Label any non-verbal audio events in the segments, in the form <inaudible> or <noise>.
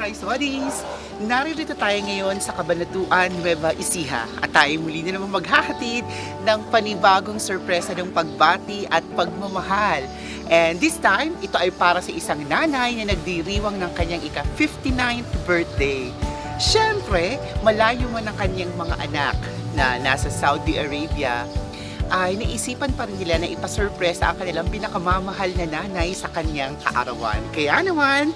Ka-surprise buddies! Narito tayo ngayon sa Kabanatuan, Nueva Ecija at tayo muli na naman maghahatid ng panibagong sorpresa ng pagbati at pagmamahal. And this time, ito ay para sa isang nanay na nagdiriwang ng kanyang ika-59th birthday. Siyempre, malayo man ang kanyang mga anak na nasa Saudi Arabia, ay naisipan pa rin nila na ipasurpresa ang kanilang pinakamamahal na nanay sa kanyang kaarawan. Kaya naman,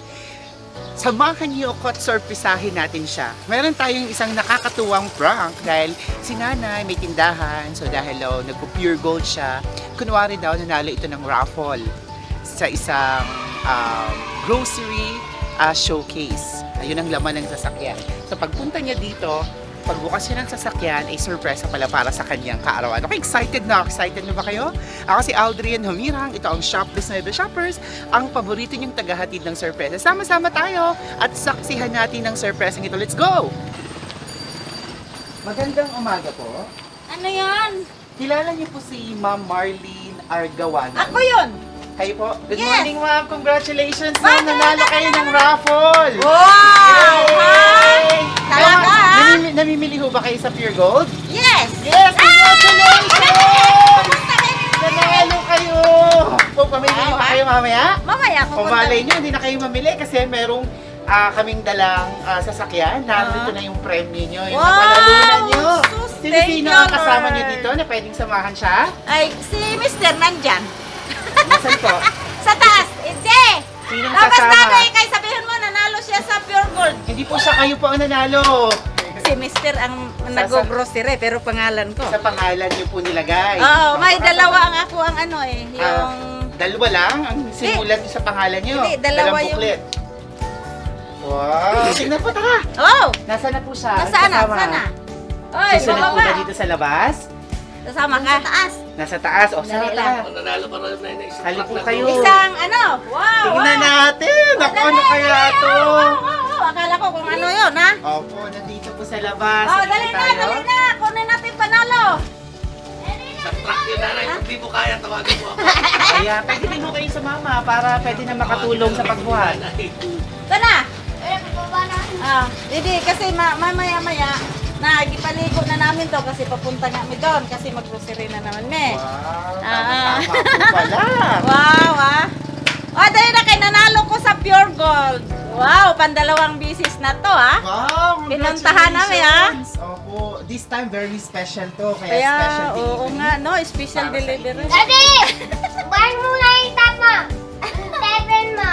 samahan niyo ako at surprisahin natin siya. Meron tayong isang nakakatuwang prank dahil si nanay may tindahan. So dahil oh, nagpo-pure gold siya, kunwari daw nanalo ito ng raffle sa isang um, grocery uh, showcase. Ayun ang laman ng sasakyan. So pagpunta niya dito, pagbukas niya ng sasakyan, ay surpresa pala para sa kanyang kaarawan. Okay, excited na? Excited na ba kayo? Ako si Aldrian Humirang, ito ang Shopless Nueva Shoppers, ang paborito niyong tagahatid ng surpresa. Sama-sama tayo at saksihan natin ng surpresa ito. Let's go! Magandang umaga po. Ano yan? Kilala niyo po si Ma'am Marlene Argawan. Ako yun! Kayo po. Good Yes. morning, ma'am. Congratulations, Ma'am. Nanalo kayo ng raffle. Wow! Yay! Talaga, Ma'am, ha? namimi- namimili ho ba kayo sa Pure Gold? Yes! Yes! Congratulations! Nanalo kayo! Pamili Wow, pa kayo mamaya? Mamaya ako Kung malay nyo, hindi na kayo mamili kasi merong ah, kaming dalang ah, sasakyan. Narito Ah. na yung premyo nyo, yung Wow! napanalunan nyo. Sus, Sino-sino ang you, kasama Lord. nyo dito na pwedeng samahan siya? Ay, si Mr. nandyan. Nasaan po? <laughs> Sa taas! Hindi! Sinong Tapos kasama? nanay, kay sabihin mo, nanalo siya sa Pure Gold. Hindi po siya kayo po ang nanalo. Si Mr. ang nag-grocery, pero pangalan ko. Sa pangalan niyo po nilagay. Oo, may dalawa ang ako ang ano eh, Ah, yung... dalawa lang ang simulat niyo sa pangalan niyo. Hindi, dalawa Dalang yung- booklet. Wow! Tingnan po, tara! Oh! Nasaan na po siya? Nasaan na? Kasama. Sana? Oy, Susunod po bababa. ba dito sa labas? Kasama ka? Sa taas. Nasa taas. O, Dali saan lang. na? Nanalo pa rin na yun. Hali po kayo. Isang ano? Wow! Tingnan wow. natin! Ako, ano kaya to? wow, wow, wow. Akala ko kung ano yun, ha? Opo, nandito po sa labas. Oh, dali na, tayo. dali na. Kunin natin panalo. Sa truck yun nanay, kung di mo kaya, tawagin mo ako. Kaya, pwede din mo kayo sa mama para pwede na makatulong sa pagbuhat. Ito na. Ah, hindi kasi ma mamaya-maya nagipaligo na namin to kasi papunta nga mi doon kasi mag-grocery na naman me. Wow, Ah. tama-tama po pala. <laughs> Wow, ah. Oh, dahil na kay nanalo ko sa Pure Gold. Wow, pandalawang bisis na to, ah. Wow, Pinuntahan namin, ah. congratulations. Opo, this time very special to, kaya, Kaya, special oo delivery. nga, no, special Para delivery. Daddy! Buwan mo na yung top mo. Seven mo.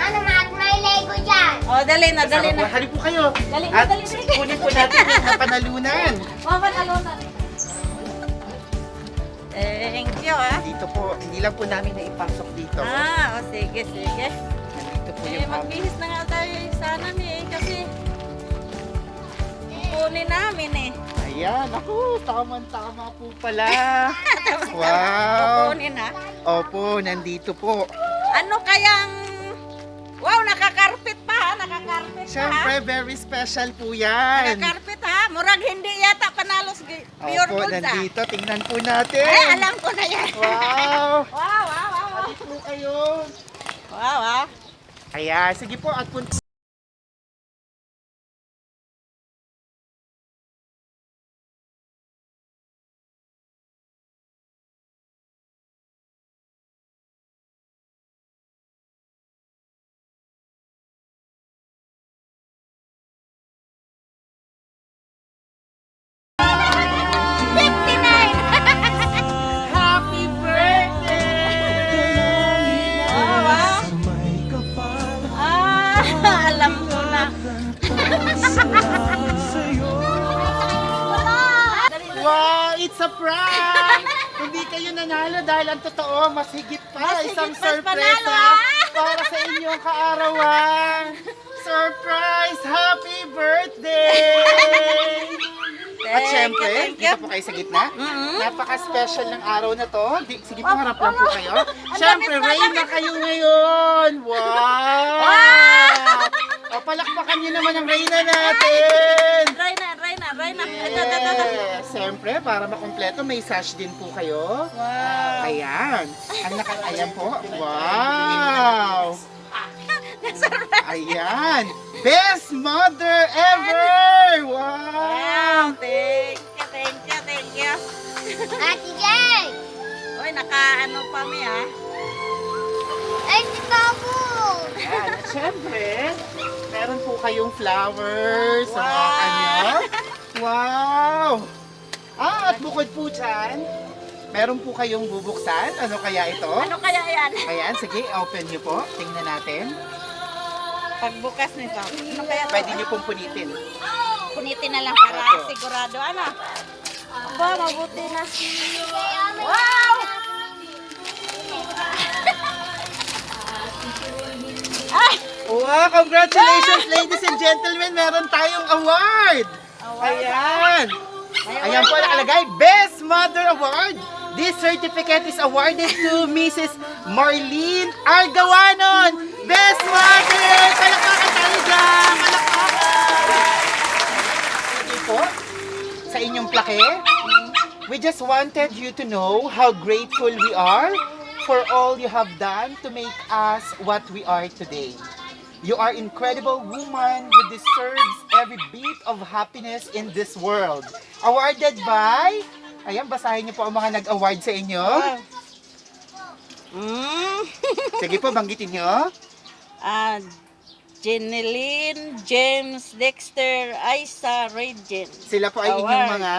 Ano, mat may Lego dyan. Oh, dali na, dali na. po, Hali po kayo. Dali na, At dali, dali. kunin po natin yung napanalunan. <laughs> Panalo na. Thank you, ah. Dito po, hindi lang po namin naipasok dito. Ah, oh, sige, sige. Nandito po Eh, yung magbihis na nga tayo eh, sana eh, kasi kunin namin eh. Ayan, ako, tama-tama po pala. <laughs> wow. Kukunin ha. Opo, nandito po. Ano kayang... Wow, ha, ha. Siyempre, very special po yan. Nakakarpet ha, murag hindi yata panalo sa pure Opo, goods ha. nandito. Tingnan po natin. Ay, alam ko na yan. Wow. <laughs> Wow, wow, wow. wow. Hali po kayo. Wow, wow. Ayan, sige po at punta. Wow, it's a prank! Hindi kayo nanalo dahil ang totoo, mas higit pa Mas higit isang sorpresa panalo, ah! para sa inyong kaarawan. Surprise! Happy birthday! At syempre, dito po kayo sa gitna. Mhm. Napaka-special ng araw na to. Di, sige po, harap lang po kayo. <laughs> Syempre, rain na kayo ngayon. Wow! Wow! O, palakpakan niyo naman ang Reyna natin. Try try na. Ito, ito, ito, ito. Yes, siyempre, para makompleto, may sash din po kayo. Wow. Ayan. Ang naka, <laughs> ayan po. Wow! Ayan! Best mother ever! Wow! Wow, thank you, thank you, thank you. <laughs> Ate Jay! Uy, naka-ano pa mi ha. Ay, si Babu! Ayan, at syempre, meron po kayong flowers sa mga Wow! kanya. Wow! Ah, at bukod po dyan, meron po kayong bubuksan. Ano kaya ito? Ano kaya yan? <laughs> Ayan, sige, open nyo po. Tingnan natin. Pagbukas nito. Ano kaya to? Pwede nyo pong punitin. Punitin na lang para Opo. sigurado. Ano? Aba, mabuti na. Wow! Ay! Wow, congratulations ladies and gentlemen! Meron tayong award! Ayan! Ayan po nakalagay, Best Mother Award! This certificate is awarded to Mrs. Marlene Argawanon! Best Mother! Palakpakan tayo dyan! Palakpakan! Sa inyong plake, we just wanted you to know how grateful we are for all you have done to make us what we are today. You are incredible woman who deserves every bit of happiness in this world. Awarded by... Ayan, basahin niyo po ang mga nag-award sa inyo. Mm. <laughs> Sige po, banggitin niyo. Ah, Jeneline, James, Dexter, Isa, Regin. Sila po ay inyong Award. mga...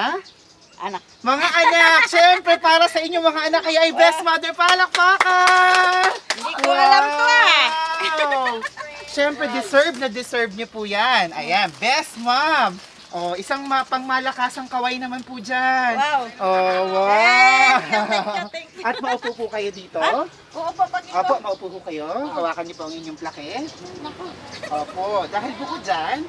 Anak. Mga anak! Siyempre, para sa inyong mga anak, kayo ay best mother palakpakan! Hindi ko alam to ah. Wow! Siyempre, deserve na deserve niyo po yan. Ayan, best mom! Oh, isang ma pangmalakasang kaway naman po dyan. Wow. Oh, wow! Thank <laughs> you, thank you, thank you. At maupo po kayo dito. Oo pa pag ito. Opo, maupo po kayo. Hawakan niyo po ang inyong plake. Opo, dahil bukod dyan,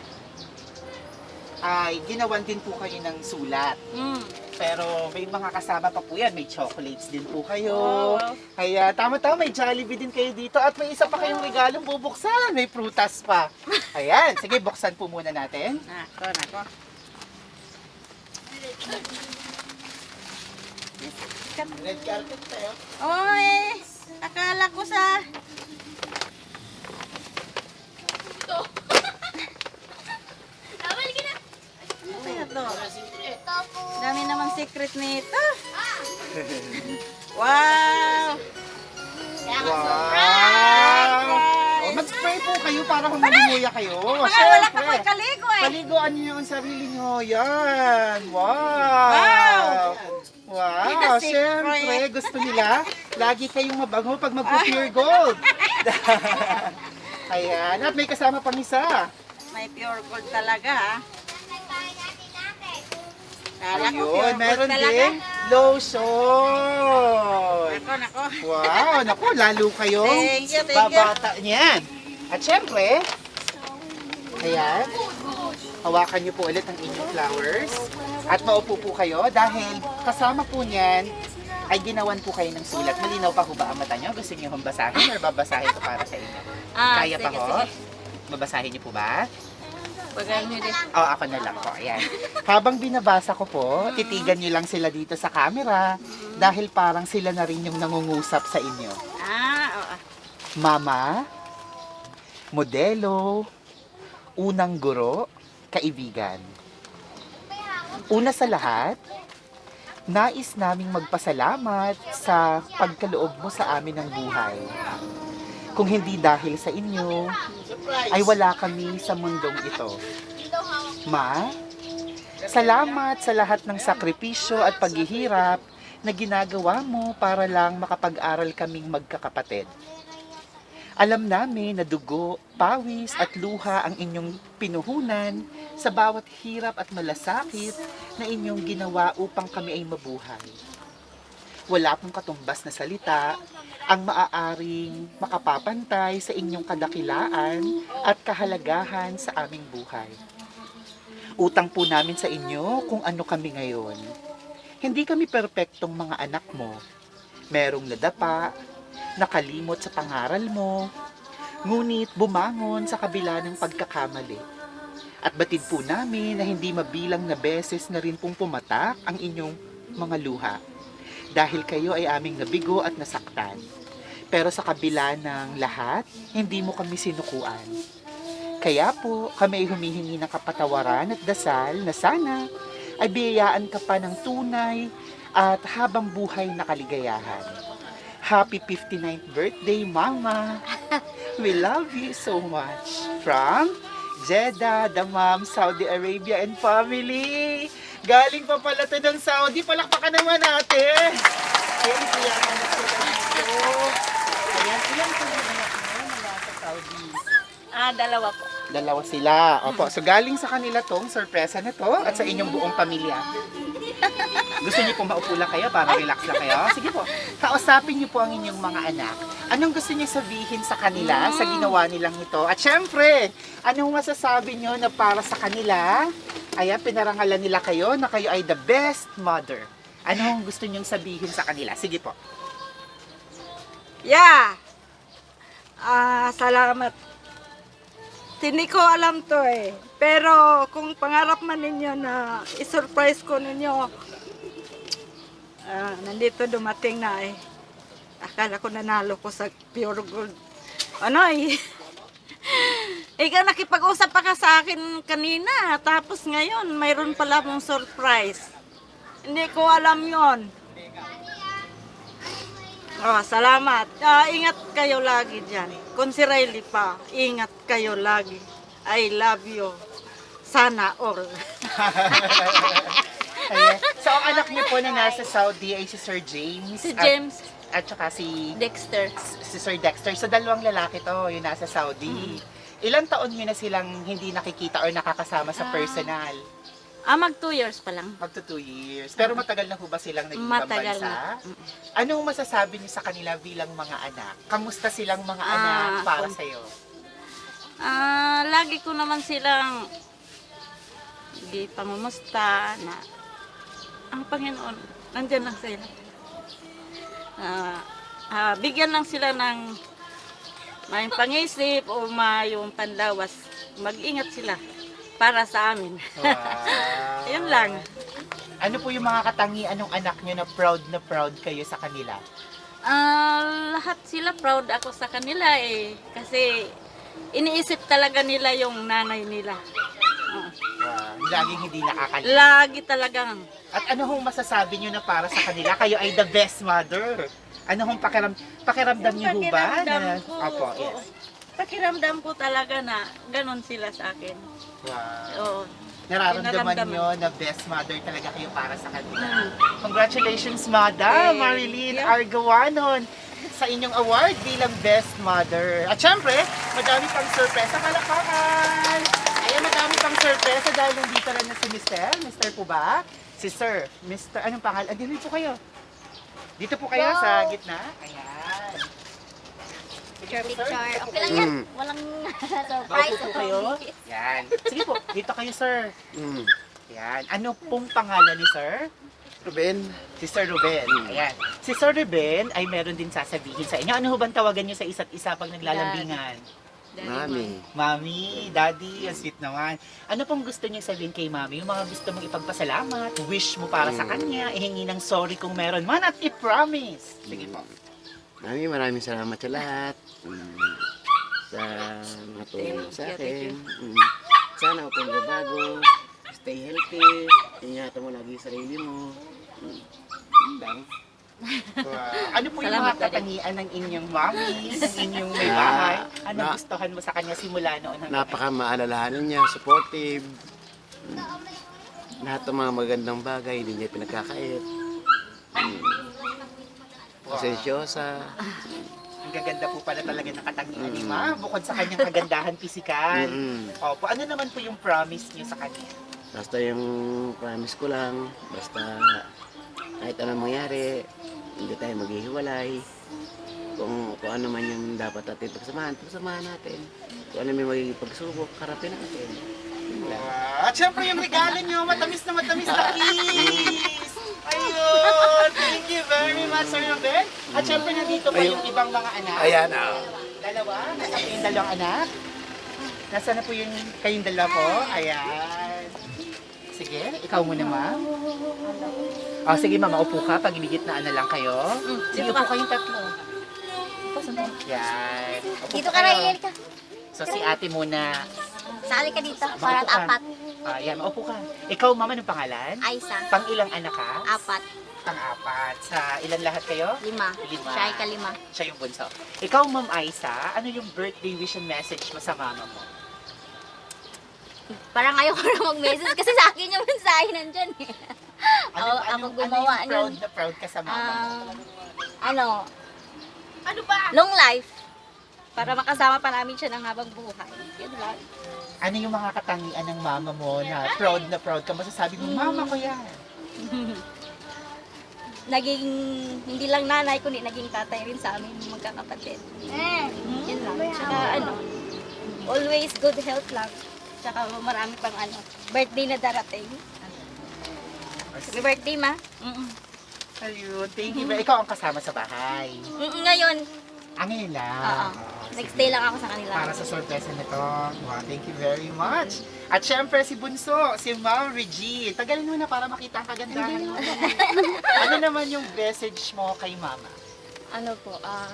ay ginawan din po kayo ng sulat. Mm. Pero may mga kasama pa po yan. May chocolates din po kayo. Wow, wow. Kaya tama-tama, may Jollibee din kayo dito. At may isa pa kayong regalong bubuksan. May prutas pa. Ayan, sige, buksan po muna natin. Nako, nako. Red carpet tayo. Oy, akala ko sa... Ano kaya to? Dami naman secret nito. Wow! Wow! Oh, mag-spray po kayo para humilinguya kayo. Mga wala pa ko kaligo eh. Paliguan niyo ang sarili niyo. Yan. Wow. Wow. Wow. Secret. Siyempre, gusto nila. Lagi kayong mabango pag mag-pure <laughs> gold. Ayan. At may kasama pang isa. May pure gold talaga ha. Ayun. Meron din lotion. Nako, nako. Wow. Naku, lalo kayong Thank you, thank you. babata niyan. At syempre, ayan. Hawakan niyo po ulit ang inyong flowers. At maupo po kayo dahil kasama po niyan ay ginawan po kayo ng sulat. Malinaw pa ho ba ang mata niyo? Gusto niyo hong basahin or babasahin ko para sa inyo? Ah, Kaya pa sige, ho? sige. Babasahin niyo po ba? Nyo din. Oh, ako na lang po. Ayan. Habang binabasa ko po, titigan niyo lang sila dito sa camera dahil parang sila na rin yung nangungusap sa inyo. Ah, oo. Mama, modelo, unang guro, kaibigan. Una sa lahat, nais naming magpasalamat sa pagkaloob mo sa amin ng buhay. Kung hindi dahil sa inyo, ay wala kami sa mundong ito. Ma, salamat sa lahat ng sakripisyo at paghihirap na ginagawa mo para lang makapag-aral kaming magkakapatid. Alam namin na dugo, pawis at luha ang inyong pinuhunan sa bawat hirap at malasakit na inyong ginawa upang kami ay mabuhay. Wala pong katumbas na salita ang maaaring makapapantay sa inyong kadakilaan at kahalagahan sa aming buhay. Utang po namin sa inyo kung ano kami ngayon. Hindi kami perpektong mga anak mo. Merong nadapa, nakalimot sa pangaral mo, ngunit bumangon sa kabila ng pagkakamali. At batid po namin na hindi mabilang na beses na rin pong pumatak ang inyong mga luha dahil kayo ay aming nabigo at nasaktan. Pero sa kabila ng lahat, hindi mo kami sinukuan. Kaya po, kami ay humihingi ng kapatawaran at dasal na sana ay biyayaan ka pa ng tunay at habang buhay na kaligayahan. Happy 59th birthday, Mama! <laughs> We love you so much. From Jeddah, Damam, Saudi Arabia and family. Galing pa pala to ng Saudi. Palakpakan naman natin. Ayan, dito. Ayan, ilan po yung anak mo mula sa Saudi? Ah, dalawa po. Dalawa sila. Opo. So galing sa kanila tong sorpresa na to at sa inyong buong pamilya. <laughs> Gusto niyo po maupo lang kayo para relax lang kayo? Sige po. Kausapin niyo po ang inyong mga anak. Anong gusto niyo sabihin sa kanila sa ginawa nilang ito? At syempre, anong masasabi niyo na para sa kanila? Ayan, pinarangalan nila kayo na kayo ay the best mother. Anong gusto niyong sabihin sa kanila? Sige po. Yeah! Ah, salamat. Hindi ko alam to eh. Pero kung pangarap man ninyo na isurprise ko ninyo, ah, nandito dumating na eh. Akala ko nanalo ko sa pure gold. Ano eh? <laughs> Ikaw nakipag-usap pa ka sa akin kanina, tapos ngayon mayroon pala mong surprise. Hindi ko alam yon. Oh, salamat. Ah, ingat kayo lagi dyan. Kung si Riley pa, ingat kayo lagi. I love you. Sana all. <laughs> Ayan. So, ang anak niyo po na nasa Saudi ay si Sir James. si James At, saka si, Dexter. si Sir Dexter. So, dalawang lalaki to, yung nasa Saudi. Ilang taon nyo na silang hindi nakikita or nakakasama sa Ah. personal? Ah, mag two years pa lang. Magto two years. Pero matagal na ho ba silang naging Matagal bansa? na. Mm. Anong masasabi niyo sa kanila bilang mga anak? Kamusta silang mga Ah, anak para kung- sa'yo? Ah, lagi ko naman silang di pangumusta na ang Panginoon, nandyan lang sila. Ah, ah, bigyan lang sila ng may pangisip o may yung panlawas. Mag-ingat sila para sa amin. Wow. <laughs> Yun lang. Ano po yung mga katangian ng anak niyo na proud na proud kayo sa kanila? Ah, lahat sila proud ako sa kanila eh. Kasi iniisip talaga nila yung nanay nila. Oo. Wow. Laging hindi nakakalimutan. Lagi talagang At ano hong masasabi niyo na para sa kanila? Kayo ay the best mother. Ano hong pakiram, pakiramdam niyo ho ba? pakiramdam Na, ko, Opo, oo. yes. pakiramdam ko talaga na ganon sila sa akin. Wow. Oo. Nararamdaman Pinaramdaman. niyo na best mother talaga kayo para sa kanila. Mm. Congratulations, Madam Yay. Marilyn Yeah. Argawanon sa inyong award bilang best mother. At syempre, madami pang sorpresa. Kalakakan! Ayan, madami pang sorpresa dahil nandito rin na si Mr. Mr. po ba? Si Sir. Mr. Anong pangalan? Ah, dito po kayo. Dito po kayo sa gitna. Ayan. Sige po, sir. Picture. Okay lang yan. Walang <laughs> surprise. Maupo po kayo. Yan. Sige po, dito kayo, sir. Mm. Yan. Ano pong pangalan ni sir? Ruben, Si Sir Ruben. Ayan. Si Sir Ruben ay meron din sasabihin sa inyo. Ano ho bang tawagan niyo sa isa't isa pag naglalambingan? Mami. Mami, Daddy, ang sweet naman. Ano pong gusto niyo sabihin kay Mami? Yung mga gusto mong ipagpasalamat, wish mo para sa Mm. kanya, ihingi ng sorry kung meron man at i-promise. Sige po. Mami, maraming salamat sa lahat. Mm. Sa natulong sa akin. Mm. Sana huwag kang babago. Stay healthy. Ingatan mo lagi yung sarili mo. Mm. Yun lang. Wow. Ano po yung Salamat, mga katangian ng inyong mami, ng inyong <laughs> may Ah, bahay? Ano na- gustuhan mo sa kanya simula noon hanggang Napaka maalalahanan niya, supportive. Mm. Lahat ng mga magandang bagay, hindi niya pinagkakait. Mm. Pasensyosa. Ang gaganda po pala talaga ng katangian ni Mm. Ma, bukod sa kanyang kagandahan pisikal. Mm-mm. Opo, ano naman po yung promise niyo sa kanya? Basta yung promise ko lang, basta kahit anong mangyari, hindi tayo maghihiwalay. Kung, kung ano man yung dapat natin pagsamahan, pagsamahan natin. Kung ano may magiging pagsubok, harapin natin. Wow. At syempre yung regalo niyo, matamis na matamis na kiss! Ayun! Thank you very much, Sir Ruben. At syempre nandito pa yung ibang mga anak. Ayan ah. Dalawa? Nasa po yung dalawang anak? Nasaan na po yung kayong dalawa po? Ayan. Sige, ikaw muna, ma'am. Oh, sige, mama, upo ka. Pag na lang kayo. Mm, Sige, upo ka. kayong tatlo. Yan. Opo Dito ka na, kayo. Ka. So si ate muna. Sali ka dito. Maupo Para ka. apat. Ah, yan, maupo ka. Ikaw, mama, ng pangalan? Aisa. Pang ilang anak ka? Apat. Pang-apat. Sa ilan lahat kayo? Lima. Lima. Siya ay kalima. Siya yung bunso. Ikaw, Ma'am Aisa, ano yung birthday wish and message mo sa mama mo? Parang ayaw ko na mag-message kasi sa akin yung mensahe nandyan eh. Ako, ako gumawa ano yung proud nun. na proud ka sa mama mo? Ah, ano? Ano ba? Long life. Para makasama pa namin siya ng habang buhay. Yun lang. Ano yung mga katangian ng mama mo na proud na proud ka? Masasabi mo, mama ko yan. <laughs> Naging, hindi lang nanay, kundi naging tatay rin sa amin magkakapatid. Yun lang. Tsaka ano, always good health lang. Tsaka marami pang ano, birthday na darating. Happy birthday, ma. Mm-mm. Ayun, thank you. Ikaw ang kasama sa bahay. Mm-mm, Ngayon, Ang ngayon lang. Oo. Oo, next sige. day lang ako sa kanila. Para sa sorpresa nito. Wow, thank you very much. At syempre si Bunso, si Ma'am Regine. Tagalin mo na para makita ang kagandahan mo. <laughs> ano naman yung message mo kay Mama? ano po, ah,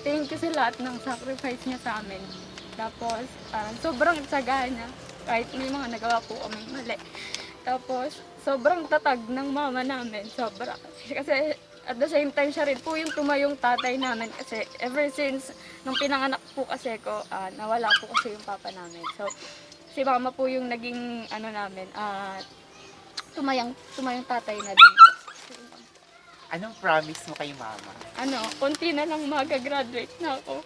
thank you sa lahat ng sacrifice niya sa amin. Tapos, ah, sobrang tsaga niya. Kahit may mga nagawa po kami mali. Tapos, sobrang tatag ng mama namin. Sobra. Kasi, at the same time, siya rin po yung tumayong tatay namin. Kasi, ever since, nung pinanganak po kasi ko, ah, nawala po kasi yung papa namin. So, si mama po yung naging, ano namin, ah, tumayang, tumayong tatay na din. Anong promise mo kay Mama? ano, konti na lang magagraduate na ako.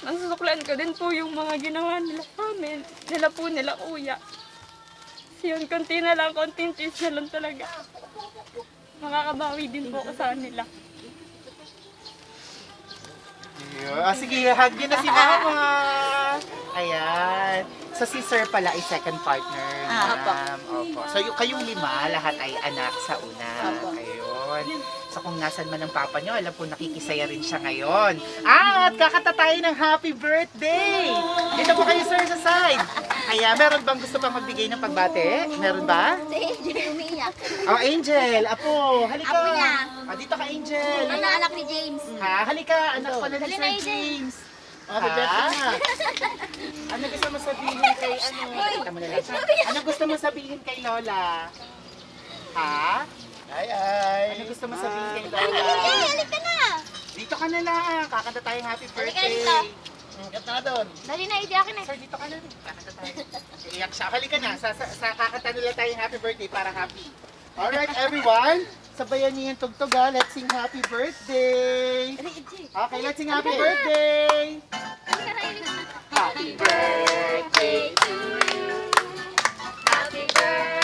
Nasusuklan ko din po yung mga ginawa nila sa amin. Nila po nila kuya. Yun, konti na lang, konting cheese na lang talaga. Makakabawi din po ako sa kanila. Yeah. Ah, sige, hug na si Mama. Ayan. So si Sir pala ay second partner. Ah, ma'am. Opo. So yung kayong lima, lahat ay anak sa una. Ayun. So kung nasan man ang papa nyo, alam po nakikisaya rin siya ngayon. At kakata tayo ng happy birthday! Dito po kayo sir sa side. Kaya meron bang gusto pang magbigay ng pagbate? Meron ba? Si Angel umiiyak. Oh, Angel, apo, halika. Apo niya. Ah, dito ka, Angel. Ano anak ni James? Ha, halika, anak pa na ni Sir. James. Ha? <laughs> ano gusto mo sabihin kay ano? Kita mo na lang. Ano gusto mo sabihin kay Lola? Ha? Ay, ay. Ano gusto mo sabihin kay Lola? Angel, halika na. Dito ka na lang. Kakanta tayong happy Halika birthday. dito. Kanta na doon. Dali na, idi akin eh. Sir, dito ka na rin. Kakanta tayo. Iyak siya. Halika na. Sa, sa, sa kakanta nila tayong happy birthday para happy. Alright, everyone. Sabayan niyo yung tugtog ha. Let's sing happy birthday. Okay, let's sing happy birthday. Happy birthday to you. Happy birthday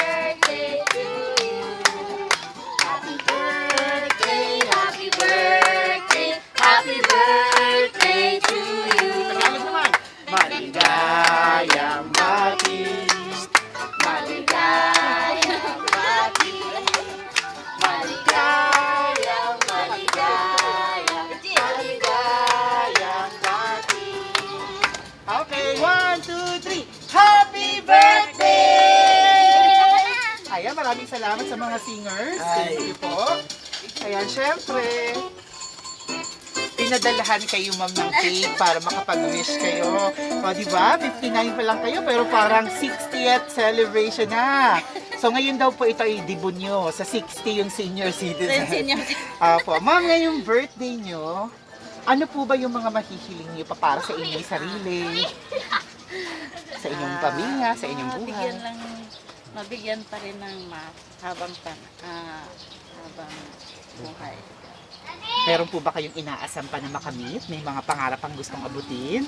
Happy birthday to you. Maligayang batis. Maligayang batis. Maligayang maligayang maligayang batis. Okay, one, two, three. Happy birthday! Ayan, maraming salamat sa mga singers. Thank you po. Ayan, syempre, pinadalahan kayo ma'am ng cake para makapag-wish kayo. O, di ba? 59 pa lang kayo, pero parang 60th celebration na. So, ngayon daw po ito ay debut nyo. Sa 60 yung senior citizen. Senior. Apo. Ma'am, ngayong birthday nyo, ano po ba yung mga mahihiling nyo pa para sa inyong sarili? Sa inyong pamilya, sa inyong Ah, buhay? Bigyan lang, mabigyan pa rin ng mas habang pan, ah, habang buhay. Meron po ba kayong inaasam pa na makamit? May mga pangarap ang gustong abutin?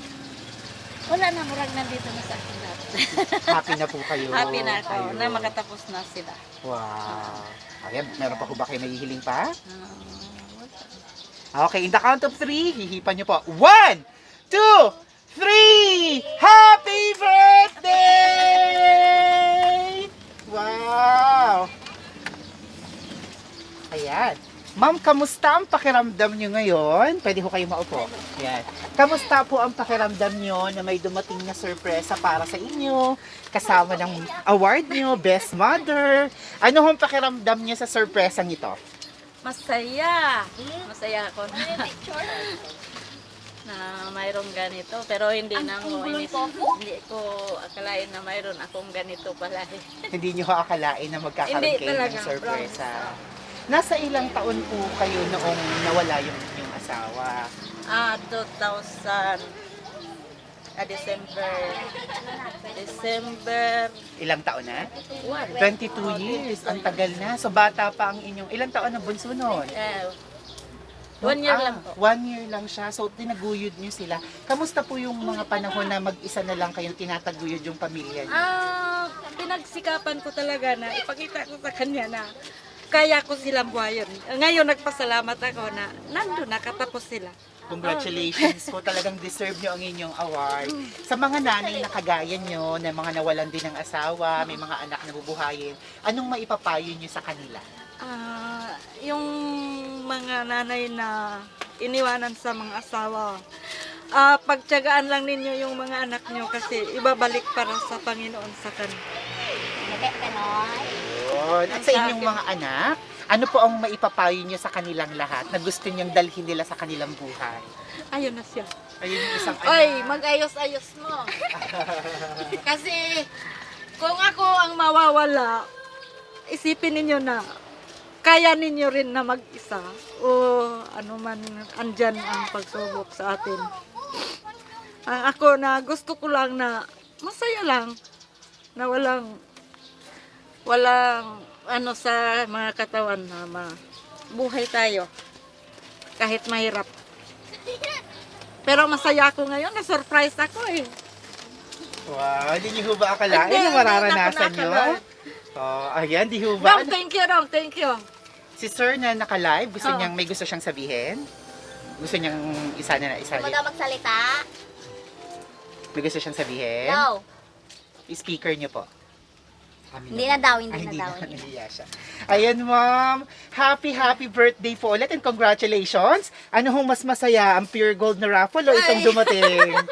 Wala na, murag nandito na sa akin lahat. <laughs> Happy na po kayo. Happy na ako Ayun. na makatapos na sila. Wow. Ayan, meron pa po ba kayo nahihiling pa? Ah, wala. Okay, in the count of three, hihipan niyo po. One, two, three! Happy birthday! Wow! Ayan. Ma'am, kamusta ang pakiramdam niyo ngayon? Pwede ko kayo maupo. Ayan. Kamusta po ang pakiramdam niyo na may dumating na sorpresa para sa inyo? Kasama ng award niyo, Best Mother. Ano ang pakiramdam niyo sa sorpresang ito? Masaya. Masaya ako. na <laughs> mayroong ganito. Pero hindi Ang na mo unggoy inis- ko po? hindi ko akalain na mayroon akong ganito pala. <laughs> Hindi nyo akalain na magkakaroon Hindi kayo ng talaga, sorpresa. Nasa ilang taon po kayo noong nawala yung inyong asawa? Ah, 2000 ah, December December Ilang taon na? 1 22 years. Ang tagal na. So bata pa ang inyong... Ilang taon na bunso noon? eh, one year Ah, lang po. One year lang siya. So, tinaguyod niyo sila. Kamusta po yung mga panahon na mag-isa na lang kayong tinataguyod yung pamilya niyo? Ah, pinagsikapan ko talaga na ipakita ko sa kanya na kaya ko silang buhayon. Ngayon nagpasalamat ako na nandun nakatapos sila. Congratulations po. Talagang deserve nyo ang inyong award. Sa mga nanay na kagaya nyo, na mga nawalan din ng asawa, may mga anak na bubuhayin, anong maipapayo nyo sa kanila? Ah, yung mga nanay na iniwanan sa mga asawa, ah, pagtyagaan lang ninyo yung mga anak nyo kasi ibabalik para sa Panginoon sa kanila. Bebe, ganon. Yun. At sa inyong mga anak, ano po ang maipapayo nyo sa kanilang lahat na gusto nyong dalhin nila sa kanilang buhay? Ayun na siya. Ayun yung isang Oy, anak. mag-ayos-ayos mo. <laughs> Kasi kung ako ang mawawala, isipin ninyo na kaya ninyo rin na mag-isa o ano man andyan ang pagsubok sa atin. Ang ako na gusto ko lang na masaya lang na walang walang ano sa mga katawan na mabuhay tayo kahit mahirap. Pero masaya ako ngayon, na-surprise ako eh. Wow, hindi ho ba akalain Hindi, na mararanasan na nakalain. Oh, ayan, di ho ba? Dong, thank you, Dong, thank you. Si Sir na naka-live, gusto Oo. niyang, may gusto siyang sabihin? Gusto niyang isa na na isa daw magsalita? May gusto siyang sabihin? Daw. Speaker niyo po. Amin Hindi naman. na daw, hindi Ay, na hindi daw. na, nahiya siya. Ayan, ma'am. Happy, happy birthday po ulit and congratulations. Ano hong mas masaya, ang pure gold na raffle o itong dumating? <laughs>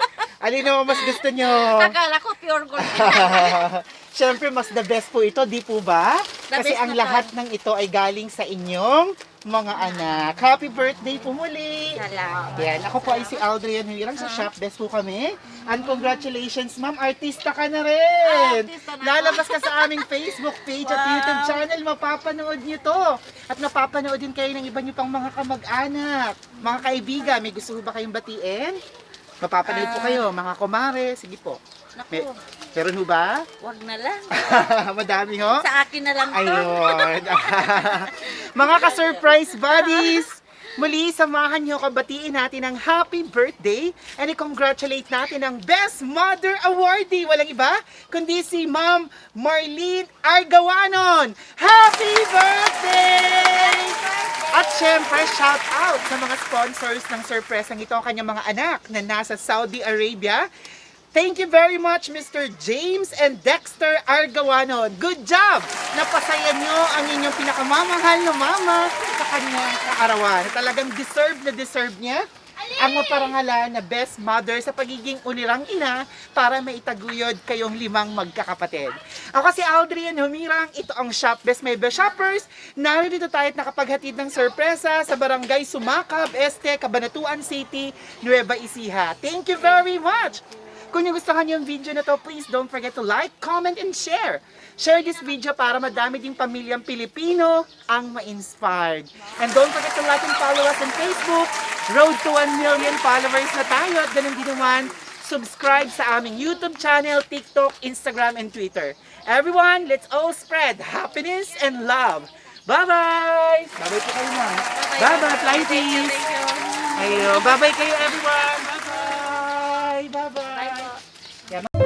Alin ang mas gusto nyo? Akala ko pure gold. <laughs> Siyempre, mas the best po ito, di po ba? The Kasi ang lahat ng ito ay galing sa inyong mga anak. Happy birthday po muli! Salamat. Yan, ako po ay si Aldrian Huirang sa Shop Best po kami. And congratulations, ma'am, artista ka na rin! Artista na. Lalabas ka sa aming Facebook page at. YouTube channel, mapapanood niyo to. At mapapanood din kayo ng iba niyo pang mga kamag-anak, mga kaibigan. May gusto ba kayong batiin? Mapapanood po Ah. kayo, mga kumare. Sige po. May, Naku, meron ho ba? wag na lang. <laughs> Madami ho? Sa akin na lang to. Ayun. <laughs> Mga ka-surprise buddies! Muli, samahan niyo ako batiin natin ang happy birthday and i-congratulate natin ang Best Mother Awardee. Walang iba, kundi si Ma'am Marlene Argawanon. Happy birthday! At syempre, shout out sa mga sponsors ng surpresang ito, ang kanyang mga anak na nasa Saudi Arabia. Thank you very much, Mr. James and Dexter Argawanon. Good job! Napasaya nyo ang inyong pinakamamahal na mama sa kanyang kaarawan. Talagang deserve na deserve niya ang maparangalan na best mother sa pagiging unirang ina para maitaguyod kayong limang magkakapatid. Ako si Aldrian Humirang, ito ang Shop Best My Best Shoppers. Narito tayo at nakapaghatid ng sorpresa sa Barangay Sumakab, Este, Cabanatuan City, Nueva Ecija. Thank you very much! Kung nagustuhan niyo yung video na to, please don't forget to like, comment, and share. Share this video para madami ding pamilyang Pilipino ang ma-inspired. And don't forget to like and follow us on Facebook. Road to 1 million followers na tayo at ganun din naman, subscribe sa aming YouTube channel, TikTok, Instagram, and Twitter. Everyone, let's all spread happiness and love. Bye-bye! Bye-bye po kayo, ma'am. Bye-bye, you. Ayo, bye-bye kayo everyone. Bye-bye. Bye-bye. This is